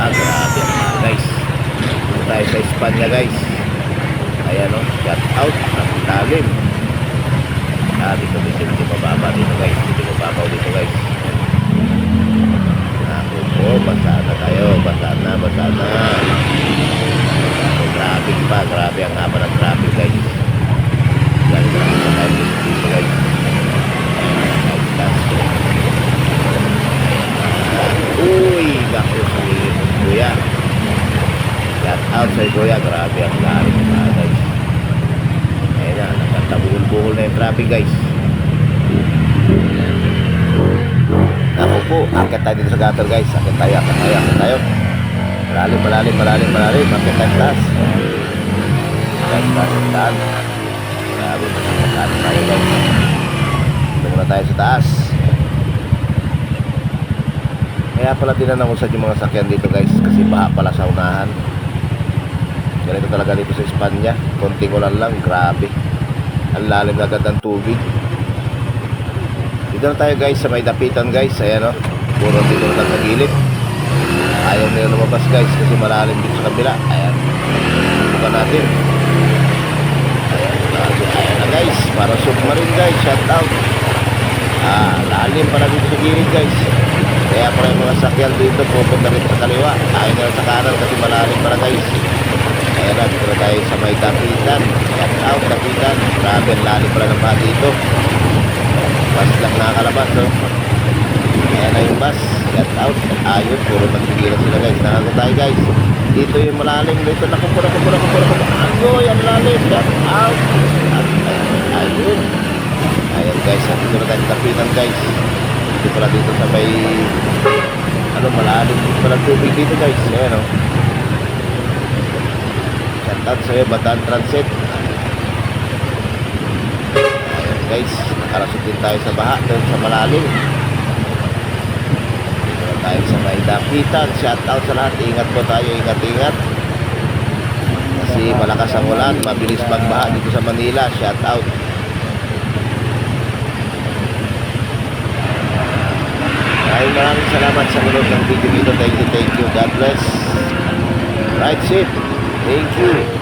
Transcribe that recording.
Ah, grabe mahal, guys. Dito tayo sa Espanya, guys. Ayan, oh. Shout out. Ang lalim. Ah, dito, dito, dito, mababa dito, guys. Dito, mababaw dito, guys. Ako po, basa na tayo. Basa na, basa na. Ako, traffic pa. Grabe ang haba ng traffic, guys. Yan, grabe na tayo dito, dito, guys. Guys, guys. Uy, naku, si Kuya. Shout out sa Kuya. Grabe ang lalim mga guys. Ayun na, nagtabuhol-buhol na yung traffic guys. Ako po, akit tayo dito sa gutter guys. Akit tayo, akit tayo, akit tayo. Malalim, malalim, malalim, malalim. Akit tayo sa taas. Taas, taas, taas. Grabe, taas tayo guys. Ito muna tayo sa taas. Kaya pala dinanangusad yung mga sakyan dito guys kasi baha pala sa unahan. Ganito talaga dito sa Espanya. Konting ulan lang, grabe. Ang lalim na ng tubig. Dito na tayo guys sa may dapitan guys. Ayan o. Puro dito lang sa gilid. Ayaw nila lumabas guys kasi malalim dito sa kabila. Ayan. Bukan natin. Ayan, na guys. Para submarine guys. Shout out. Ah, lalim para dito sa gilid guys. Kaya pala yung mga sakyan dito pupunta rin sa kaliwa. Ayaw nila sa kanan kasi malalim para guys. Ayan na, dito na tayo sa may dapitan. Shout out, dapitan. Grabe, ang pala ng baha dito. Bus lang nakakalabas, no? Ayan na yung bus. Shout out. Ayun, puro nagsigilan sila guys. Nakago tayo guys. Dito yung malalim. Dito, naku, pura, pura, pura, pura. Agoy, ang lalim. Shout out. Ayun. Ayun guys, dito na tayo dapitan guys. Dito pala dito sa may ano malalim dito pala tubig dito guys. Ayan o. Shout out sa'yo, Bataan Transit. Ayan guys, nakarasot din tayo sa baha doon sa malalim. Dito tayo sa may. Shout out sa lahat. Ingat po tayo, ingat, ingat. Kasi malakas ang ulan, mabilis magbaha dito sa Manila. Shout out. Maraming maraming salamat sa manood ng video dito. Thank you, thank you. God bless. Right safe. Thank you.